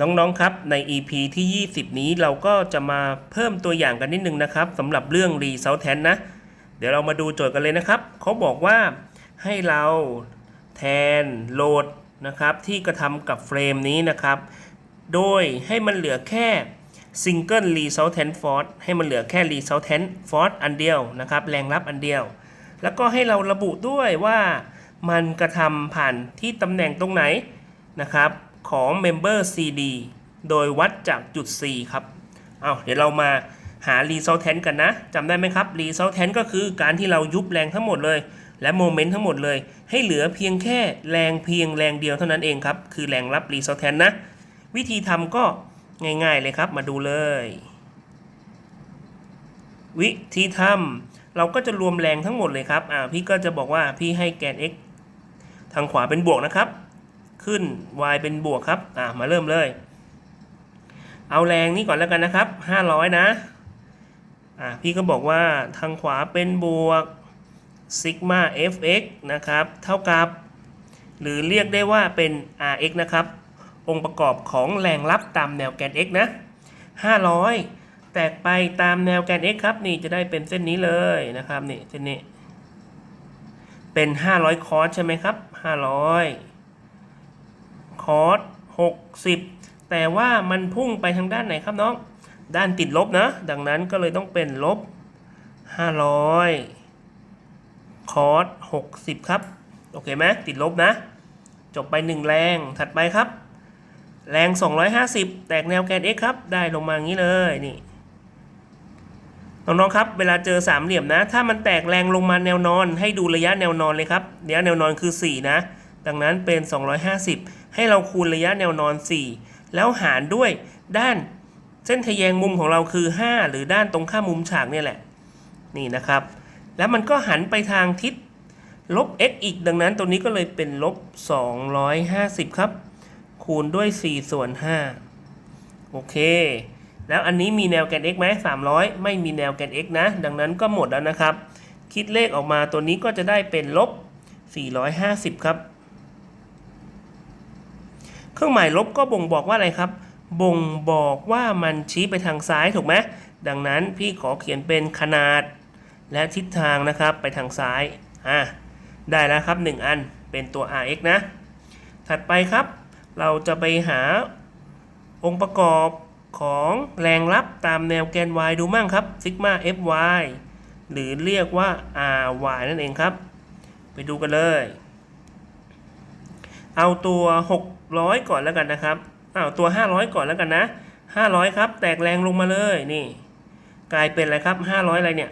น้องๆครับใน EP ที่ 20 นี้เราก็จะมาเพิ่มตัวอย่างกันนิดนึงนะครับสำหรับเรื่อง resultant นะ เดี๋ยวเรามาดูโจทย์กันเลยนะครับ เขาบอกว่าให้เราแทนโหลดนะครับที่กระทำกับเฟรมนี้นะครับ โดยให้มันเหลือแค่ single resultant force ให้มันเหลือแค่ resultant force อันเดียวนะครับแรงรับอันเดียว แล้วก็ให้เราระบุด้วยว่ามันกระทำผ่านที่ตำแหน่งตรงไหนนะครับ ของ member CD โดยวัดจากจุด C ครับ เอาเดี๋ยวเรามาหา resultant กันนะจำได้ไหมครับ resultant ก็คือการที่เรายุบแรงทั้งหมดเลย และโมเมนต์ทั้งหมดเลย ให้เหลือเพียงแค่แรงเพียงแรงเดียวเท่านั้นเองครับ คือแรงรับ resultant นะ วิธีทำก็ง่ายๆเลยครับ มาดูเลย วิธีทำเราก็จะรวมแรงทั้งหมดเลยครับ อ่า พี่ก็จะบอกว่าพี่ให้แกน x ทางขวาเป็นบวกนะครับ ขึ้น y เป็นบวกครับ อ่ามาเริ่มเลย เอาแรงนี้ก่อนแล้วกันนะครับ 500 นะ อ่าพี่ก็บอกว่าทางขวาเป็นบวกซิกมา fx นะครับ เท่ากับ หรือเรียกได้ว่าเป็น rx นะครับ องค์ประกอบของแรงรับตามแนวแกน x นะ 500 แตกไปตามแนวแกน x ครับ นี่จะได้เป็นเส้นนี้เลยนะครับ นี่เส้นนี้ เป็น 500 คอร์สใช่ไหมครับ 500 คอร์ส60 แต่ว่ามันพุ่งไปทางด้านไหนครับน้อง ด้านติดลบนะ ดังนั้นก็เลยต้องเป็นลบ 500 คอร์ส60 ครับ โอเคไหมติดลบนะ จบไป 1 แรง ถัดไปครับ แรง 250 แตกแนวแกน x ครับ ได้ลงมาอย่างนี้เลยนี่น้องๆครับเวลาเจอสามเหลี่ยมนะ ถ้ามันแตกแรงลงมาแนวนอน ให้ดูระยะแนวนอนเลยครับระยะแนวนอนคือ 4 นะ ดังนั้นเป็น 250 ให้เราคูณระยะแนวนอน 4 แล้วหารด้วยด้านเส้นทะแยงมุมของเราคือ 5 หรือด้านตรงข้ามมุมฉากเนี่ยแหละ นี่นะครับ แล้วมันก็หันไปทางทิศลบ x อีกดังนั้นตัวนี้ก็เลยเป็นลบ 250 ครับ คูณด้วย 4 ส่วน 5 โอเค แล้วอันนี้มีแนวแกน x ไหม300 ไม่มีแนวแกน x นะ ดังนั้นก็หมดแล้วนะครับ คิดเลขออกมาตัวนี้ก็จะได้เป็นลบ 450 ครับ เครื่องหมายลบก็บ่งบอกว่าอะไรครับ บ่งบอกว่ามันชี้ไปทางซ้ายถูกไหมดังนั้นพี่ขอเขียนเป็นขนาด และทิศทางนะครับไปทางซ้ายอะได้แล้วครับ 1 อันเป็นตัว rx นะ ถัดไปครับ เราจะไปหาองค์ประกอบของแรงรับตามแนวแกน y ดูมั่งครับซิกมา fy หรือเรียกว่า ry นั่นเองครับ ไปดูกันเลย เอาตัว 600 ก่อนแล้วกันนะครับเอาตัว 500 ก่อนแล้วกันนะ 500 ครับ แตกแรงลงมาเลยนี่ กลายเป็นอะไรครับ 500 อะไรเนี่ย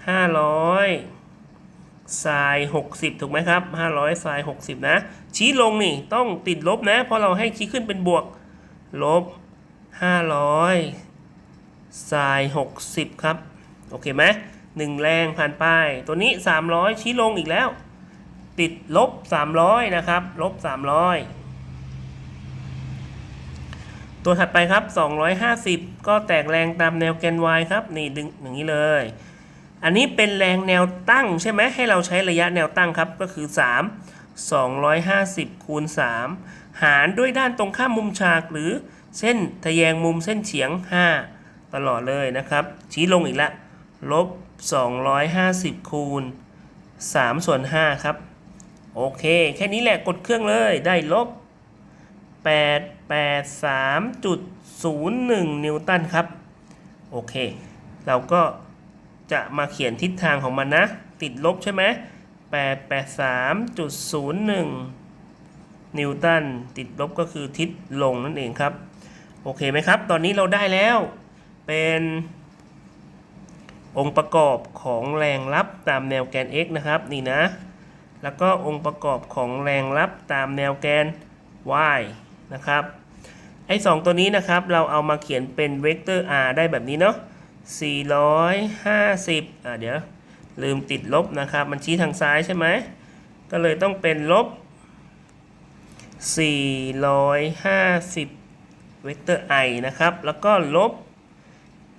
500ไซน์60 ถูกไหมครับ 500ไซน์60 นะ ชี้ลงนี่ต้องติดลบนะ เพราะเราให้ชี้ขึ้นเป็นบวก ลบ 500ไซน์60 ครับ โอเคไหมหนึ่งแรงผ่านไป ตัวนี้ 300 ชี้ลงอีกแล้ว ติดลบ 300 นะครับลบ 300 ตัวถัดไปครับ 250 ก็แตกแรงตามแนวแกน y ครับ นี่ดึงอย่างนี้เลย อันนี้เป็นแรงแนวตั้งใช่ไหมให้เราใช้ระยะแนวตั้งครับก็คือ 3 250 คูณ 3 หารด้วยด้านตรงข้ามมุมฉากหรือเส้นทะแยงมุมเส้นเฉียง 5 ตลอดเลยนะครับ ชี้ลงอีกละลบ 250 คูณ3ส่วน5ครับ โอเค แค่นี้แหละกดเครื่องเลยได้ลบ 883.01 นิวตันครับ โอเค เราก็จะมาเขียนทิศทางของมันนะ ติดลบใช่ไหม883.01 นิวตัน ติดลบก็คือทิศลงนั่นเองครับ โอเคไหมครับ ตอนนี้เราได้แล้ว เป็นองค์ประกอบของแรงรับตามแนวแกน x นะครับ นี่นะ แล้วก็องค์ประกอบของแรงรับตามแนวแกน y นะครับ ไอ้สองตัวนี้นะครับเราเอามาเขียนเป็นเวกเตอร์ r ได้แบบนี้เนาะ450อ่าเดี๋ยว ลืมติดลบนะครับ มันชี้ทางซ้ายใช่ไหม ก็เลยต้องเป็นลบ 450 เวกเตอร์ i นะครับ แล้วก็ลบ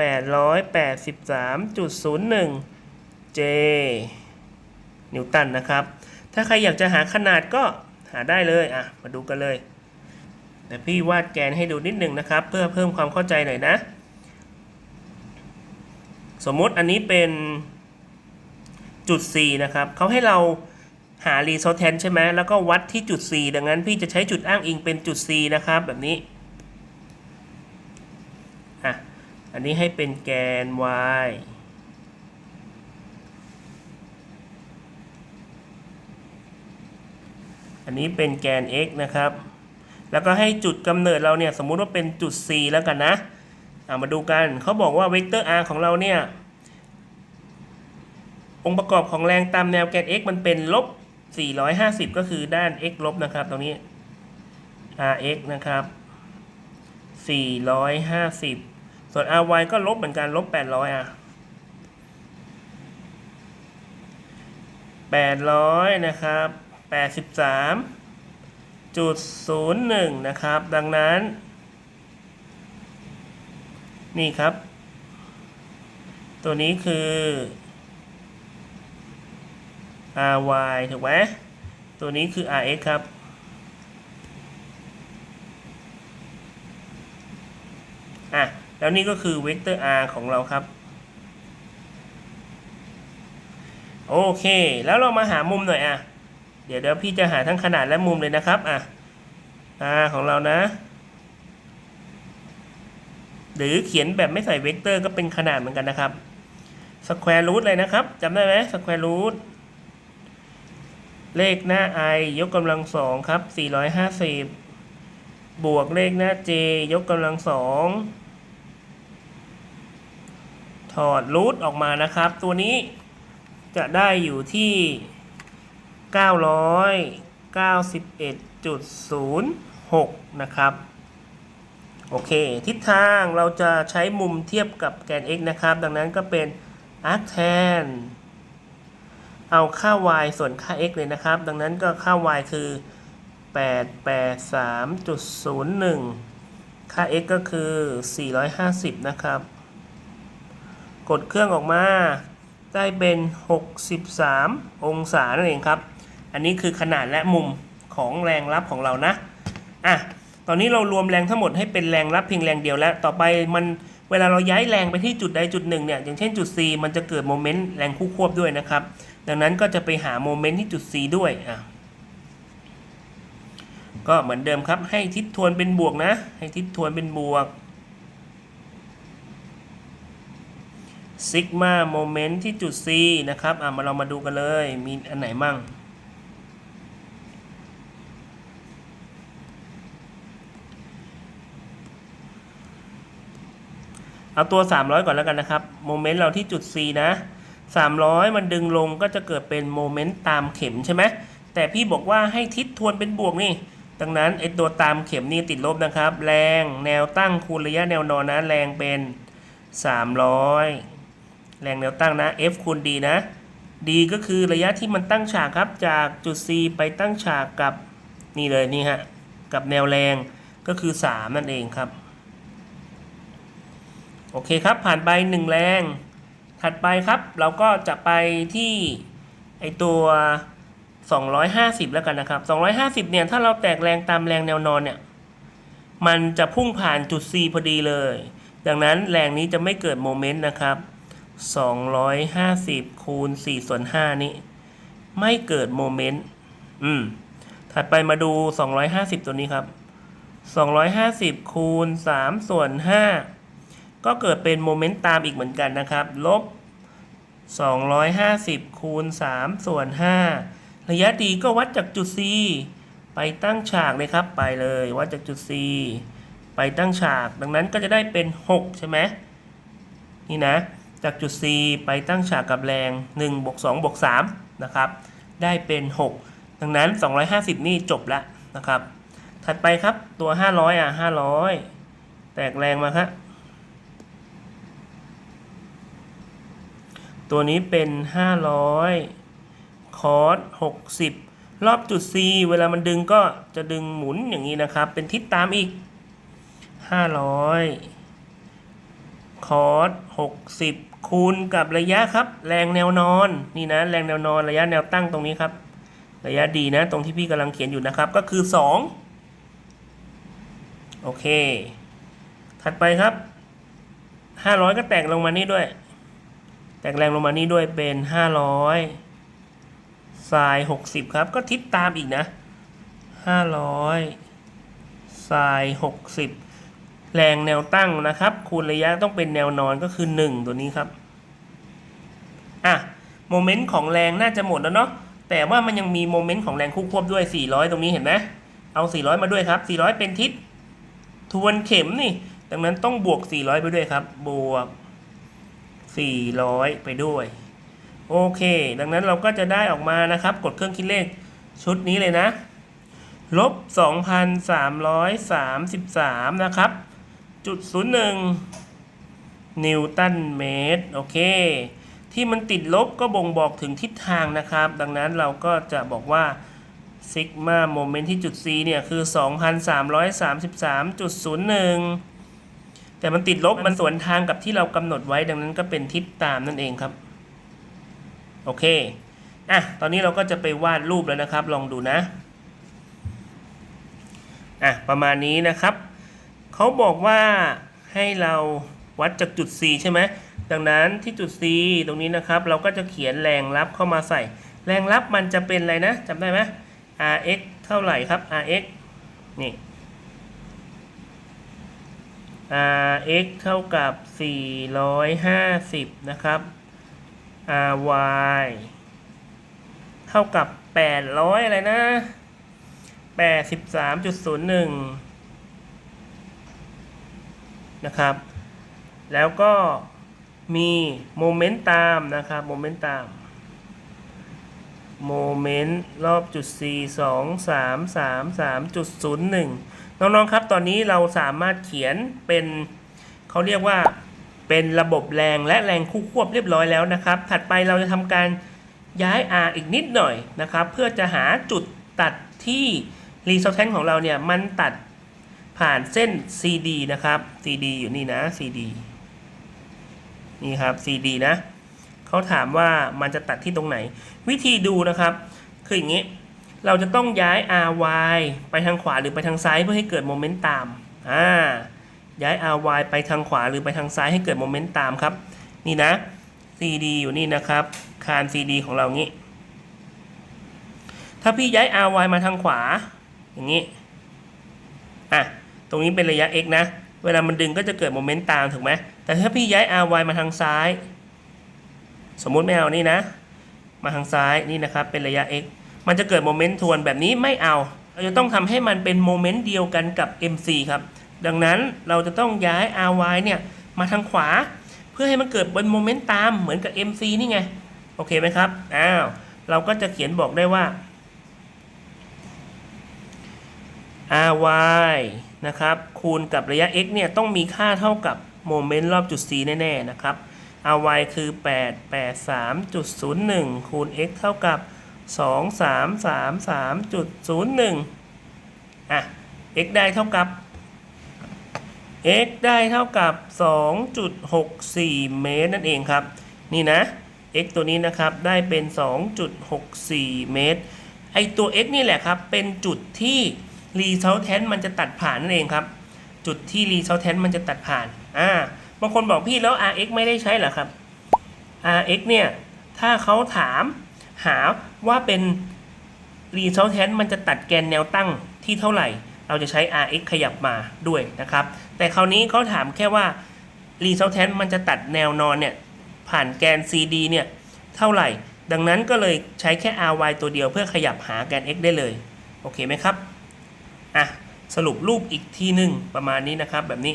883.01 j นิวตันนะครับ ถ้าใครอยากจะหาขนาดก็หาได้เลยอะมาดูกันเลยแต่พี่วาดแกนให้ดูนิดหนึ่งนะครับ เพื่อเพิ่มความเข้าใจหน่อยนะ สมมติอันนี้เป็นจุด C นะครับเขาให้เราหา resultant ใช่ไหมแล้วก็วัดที่จุด C ดังนั้นพี่จะใช้จุดอ้างอิงเป็นจุด C นะครับ แบบนี้อะอันนี้ให้เป็นแกน y อันนี้เป็นแกน x นะครับ แล้วก็ให้จุดกำเนิดเราเนี่ยสมมุติว่าเป็นจุด c แล้วกันนะเอามาดูกันเขาบอกว่าเวกเตอร์ r ของเราเนี่ยองค์ประกอบของแรงตามแนวแกน x มันเป็นลบ 450 ก็คือด้าน x ลบนะครับตรงนี้ rx นะครับ 450 ส่วน ry ก็ลบเหมือนกันลบ 800อะ800 นะครับ 83จุด01 นะครับ ดังนั้น นี่ครับ ตัวนี้คือ ry ถูกไหมตัวนี้คือ rx ครับ อะ แล้วนี่ก็คือเวกเตอร์ r ของเราครับโอเค แล้วเรามาหามุมหน่อยอะ เดี๋ยวเดี๋ยวพี่จะหาทั้งขนาดและมุมเลยนะครับอะ r ของเรานะ หรือเขียนแบบไม่ใส่เวกเตอร์ก็เป็นขนาดเหมือนกันนะครับสแควร์รูทเลยนะครับจำได้ไหมสแควร์รูทเลขหน้า i ยกกำลังสองครับ450 บวกเลขหน้า j ยกกำลังสองถอดรูทออกมานะครับ ตัวนี้จะได้อยู่ที่ 991.06 นะครับ โอเค ทิศทางเราจะใช้มุมเทียบกับแกน x นะครับ ดังนั้นก็เป็น arctan เอาค่า y ส่วนค่า x เลยนะครับ ดังนั้นก็ค่า y คือ 883.01 ค่า x ก็คือ 450 นะครับ กดเครื่องออกมาได้เป็น 63 องศานั่นเองครับ อันนี้คือขนาดและมุมของแรงรับของเรานะอะตอนนี้เรารวมแรงทั้งหมดให้เป็นแรงรับเพียงแรงเดียวแล้ว ต่อไปมันเวลาเราย้ายแรงไปที่จุดใดจุดหนึ่งเนี่ยอย่างเช่นจุด C มันจะเกิดโมเมนต์แรงคู่ควบด้วยนะครับ ดังนั้นก็จะไปหาโมเมนต์ที่จุด C ด้วยอะก็เหมือนเดิมครับให้ทิศทวนเป็นบวกนะ ให้ทิศทวนเป็นบวกซิกมาโมเมนต์ที่จุด C นะครับอะมาเรามาดูกันเลย มีอันไหนมั่ง เอาตัว 300 ก่อนแล้วกันนะครับโมเมนต์เราที่จุด C นะ 300 มันดึงลงก็จะเกิดเป็นโมเมนต์ตามเข็มใช่ไหมแต่พี่บอกว่าให้ทิศทวนเป็นบวกนี่ดังนั้นไอตัวตามเข็มนี่ติดลบนะครับ แรงแนวตั้งคูณระยะแนวนอนนะแรงเป็น 300 แรงแนวตั้งนะ F คูณ D นะ D ก็คือระยะที่มันตั้งฉากครับจากจุด C ไปตั้งฉากกับนี่เลยนี่ฮะกับแนวแรงก็คือ 3 นั่นเองครับ โอเคครับ ผ่านไป 1 แรง ถัดไปครับ เราก็จะไปที่ไอตัว 250 แล้วกันนะครับ 250 เนี่ย ถ้าเราแตกแรงตามแรงแนวนอนเนี่ย มันจะพุ่งผ่านจุด C พอดีเลย ดังนั้นแรงนี้จะไม่เกิดโมเมนต์นะครับ 250 คูณ4ส่วน5นี้ ไม่เกิดโมเมนต์ อืม ถัดไปมาดู 250 ตัวนี้ครับ 250 คูณ3ส่วน5 ก็เกิดเป็นโมเมนต์ตามอีกเหมือนกันนะครับ ลบ 250 คูณ 3 ส่วน 5 ระยะดีก็วัดจากจุด C ไปตั้งฉากเลยครับ ไปเลยวัดจากจุด C ไปตั้งฉาก ดังนั้นก็จะได้เป็น 6 ใช่ไหมนี่นะ จากจุด C ไปตั้งฉากกับแรง1บวก2บวก3นะครับ ได้เป็น 6 ดังนั้น 250 นี่จบแล้วนะครับ ถัดไปครับตัว 500 อะ 500 แตกแรงมาครับ ตัวนี้เป็น 500 คอร์ส60 รอบจุด C เวลามันดึงก็จะดึงหมุนอย่างนี้นะครับ เป็นทิศตามอีก 500 คอร์ส60 คูณกับระยะครับ แรงแนวนอน นี่นะ แรงแนวนอนระยะแนวตั้งตรงนี้ครับ ระยะดีนะ ตรงที่พี่กำลังเขียนอยู่นะครับ ก็คือ 2 โอเค ถัดไปครับห้าร้อยก็แตกลงมานี่ด้วย แตกแรงลงมานี่ด้วยเป็นห้าร้อยทรายหกสิบครับ ก็ทิศตามอีกนะห้าร้อยทรายหกสิบแรงแนวตั้งนะครับ คูณระยะต้องเป็นแนวนอนก็คือหนึ่งตัวนี้ครับ อะ โมเมนต์ของแรงน่าจะหมดแล้วเนาะแต่ว่ามันยังมีโมเมนต์ของแรงคู่ควบด้วย 400 ตรงนี้เห็นไหมเอา 400 มาด้วยครับ 400 เป็นทิศทวนเข็มนี่ ดังนั้นต้องบวก 400 ไปด้วยครับ บวก 400 ไปด้วย โอเค ดังนั้นเราก็จะได้ออกมานะครับ กดเครื่องคิดเลขชุดนี้เลยนะ ลบ 2,333 นะครับจุด01นิวตันเมตร โอเค ที่มันติดลบก็บ่งบอกถึงทิศทางนะครับ ดังนั้นเราก็จะบอกว่าซิกมาโมเมนต์ที่จุด C เนี่ย คือ 2,333.01 แต่มันติดลบมันสวนทางกับที่เรากำหนดไว้ดังนั้นก็เป็นทิศตามนั่นเองครับ โอเคอะตอนนี้เราก็จะไปวาดรูปแล้วนะครับ ลองดูนะอะประมาณนี้นะครับเขาบอกว่าให้เราวัดจากจุด C ใช่ไหมดังนั้นที่จุด C ตรงนี้นะครับ เราก็จะเขียนแรงรับเข้ามาใส่ แรงรับมันจะเป็นอะไรนะจำได้ไหม rx เท่าไหร่ครับ rx นี่ rx เท่ากับ 450 นะครับ ry เท่ากับ 800 อะไรนะ 83.01 นะครับ แล้วก็มีโมเมนต์ตามนะครับโมเมนต์ตามโมเมนต์รอบจุด C 2 3 3 3จุด0 1 น้องๆครับ ตอนนี้เราสามารถเขียนเป็นเขาเรียกว่าเป็นระบบแรงและแรงคู่ควบเรียบร้อยแล้วนะครับ ถัดไปเราจะทำการย้าย R อีกนิดหน่อยนะครับ เพื่อจะหาจุดตัดที่รีซอ t แทนของเราเนี่ยมันตัดผ่านเส้น CD นะครับ CD อยู่นี่นะ CD นี่ครับ CD นะเขาถามว่ามันจะตัดที่ตรงไหน วิธีดูนะครับ คืออย่างนี้ เราจะต้องย้าย RY ไปทางขวาหรือไปทางซ้ายเพื่อให้เกิดโมเมนต์ตามอ่าย้าย RY ไปทางขวาหรือไปทางซ้ายให้เกิดโมเมนต์ตามครับ นี่นะ CD อยู่นี่นะครับ คาน CD ของเรางี้ ถ้าพี่ย้าย RY มาทางขวา อย่างนี้ อะ ตรงนี้เป็นระยะ x นะ เวลามันดึงก็จะเกิดโมเมนต์ตามถูกไหม แต่ถ้าพี่ย้าย ry มาทางซ้าย สมมุติไม่เอานี่นะ มาทางซ้ายนี่นะครับ เป็นระยะ x มันจะเกิดโมเมนต์ทวนแบบนี้ไม่เอา เราจะต้องทำให้มันเป็นโมเมนต์เดียวกันกับ mc ครับ ดังนั้นเราจะต้องย้าย ry เนี่ยมาทางขวา เพื่อให้มันเกิดเป็นโมเมนต์ตามเหมือนกับ mc นี่ไง โอเคไหมครับ อ้าว เราก็จะเขียนบอกได้ว่า ry นะครับ คูณกับระยะ x เนี่ยต้องมีค่าเท่ากับโมเมนต์รอบจุด c แน่ ๆ นะครับ ry คือ 883.01 คูณ x เท่ากับ 2333.01 อะ x ได้เท่ากับ x ได้เท่ากับ 2.64 เมตรนั่นเองครับ นี่นะ x ตัวนี้นะครับได้เป็น 2.64 เมตร ไอตัว x นี่แหละครับ เป็นจุดที่รีเซลแทนมันจะตัดผ่านนั่นเองครับ จุดที่รีเซลแทนมันจะตัดผ่าน อ่า บางคนบอกพี่แล้ว rx ไม่ได้ใช้เหรอครับ rx เนี่ย ถ้าเขาถามหา ว่าเป็นรีเซลแทนมันจะตัดแกนแนวตั้งที่เท่าไหร่ เราจะใช้ rx ขยับมาด้วยนะครับ แต่คราวนี้เขาถามแค่ว่ารีเซลแทนมันจะตัดแนวนอนเนี่ยผ่านแกน cd เนี่ยเท่าไหร่ ดังนั้นก็เลยใช้แค่ ry ตัวเดียวเพื่อขยับหาแกน x ได้เลย โอเคไหมครับ อะ สรุปรูปอีกทีหนึ่งประมาณนี้นะครับแบบนี้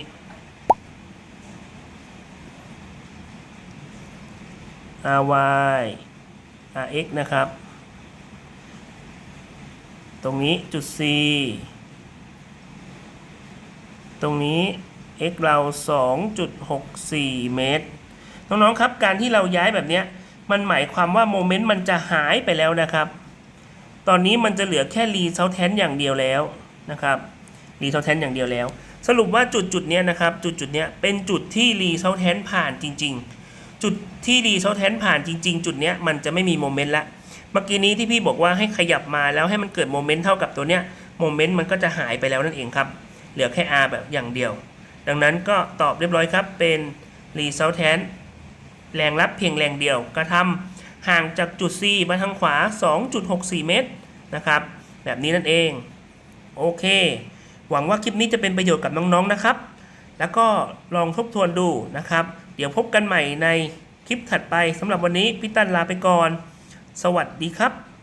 ry rx นะครับ ตรงนี้จุด c ตรงนี้ x เรา 2.64 เมตร น้อง ๆ ครับ การที่เราย้ายแบบนี้มันหมายความว่าโมเมนต์มันจะหายไปแล้วนะครับ ตอนนี้มันจะเหลือแค่รีเซลแทนอย่างเดียวแล้วนะครับรีเซลแทนอย่างเดียวแล้ว สรุปว่าจุดจุดนี้นะครับ จุดจุดนี้เป็นจุดที่รีเซลแทนผ่านจริง ๆ จุดที่รีเซลแทนผ่านจริง ๆ จุดนี้มันจะไม่มีโมเมนต์ละ มื่อกี้นี้ที่พี่บอกว่าให้ขยับมาแล้วให้มันเกิดโมเมนต์เท่ากับตัวเนี้ยโมเมนต์มันก็จะหายไปแล้วนั่นเองครับ เหลือแค่ R แบบอย่างเดียว ดังนั้นก็ตอบเรียบร้อยครับ เป็น resultant แรงรับเพียงแรงเดียวกระทำห่างจากจุด C มาทางขวา 2.64 เมตรนะครับ แบบนี้นั่นเอง โอเค หวังว่าคลิปนี้จะเป็นประโยชน์กับน้องๆนะครับ แล้วก็ลองทบทวนดูนะครับ เดี๋ยวพบกันใหม่ในคลิปถัดไปสำหรับวันนี้พี่ตันลาไปก่อน สวัสดีครับ